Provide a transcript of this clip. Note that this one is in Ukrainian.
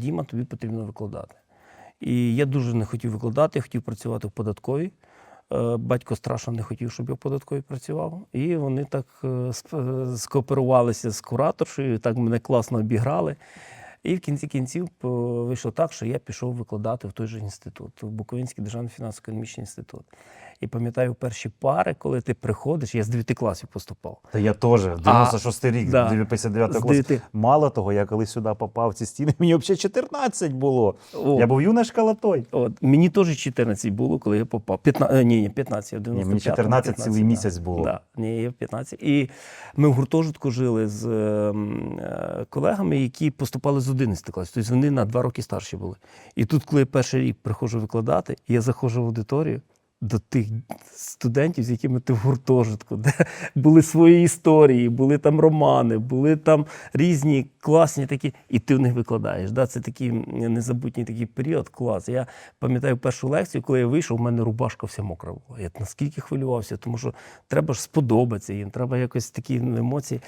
Діма, тобі потрібно викладати. І я дуже не хотів викладати, я хотів працювати в податковій. Е, Батько страшно не хотів, щоб я в податковій працював. І вони так е, е, скооперувалися з кураторшею, так мене класно обіграли. І в кінці кінців е, вийшло так, що я пішов викладати в той же інститут, в Буковинський державний фінансово-економічний інститут. І пам'ятаю перші пари, коли ти приходиш, я з 9 класів поступав. Та я теж, 96-й рік, да. 59 З клас. Мало того, я коли сюди попав в ці стіни, мені взагалі 14 було. О. Я був юний шкалатой. От, мені теж 14 було, коли я попав. 15, е, ні, ні, 15, я в Ні, мені 95 14 цілий да. місяць було. Да, ні, я в 15. І ми в гуртожитку жили з ем, е, колегами, які поступали з 11 класу. Тобто вони на два роки старші були. І тут, коли я перший рік приходжу викладати, я заходжу в аудиторію. До тих студентів, з якими ти в гуртожитку, де були свої історії, були там романи, були там різні класні такі, і ти в них викладаєш. Да? Це такий незабутній такий період, клас. Я пам'ятаю першу лекцію, коли я вийшов, у мене рубашка вся мокра була. Я наскільки хвилювався, тому що треба ж сподобатися їм, треба якось такі емоції.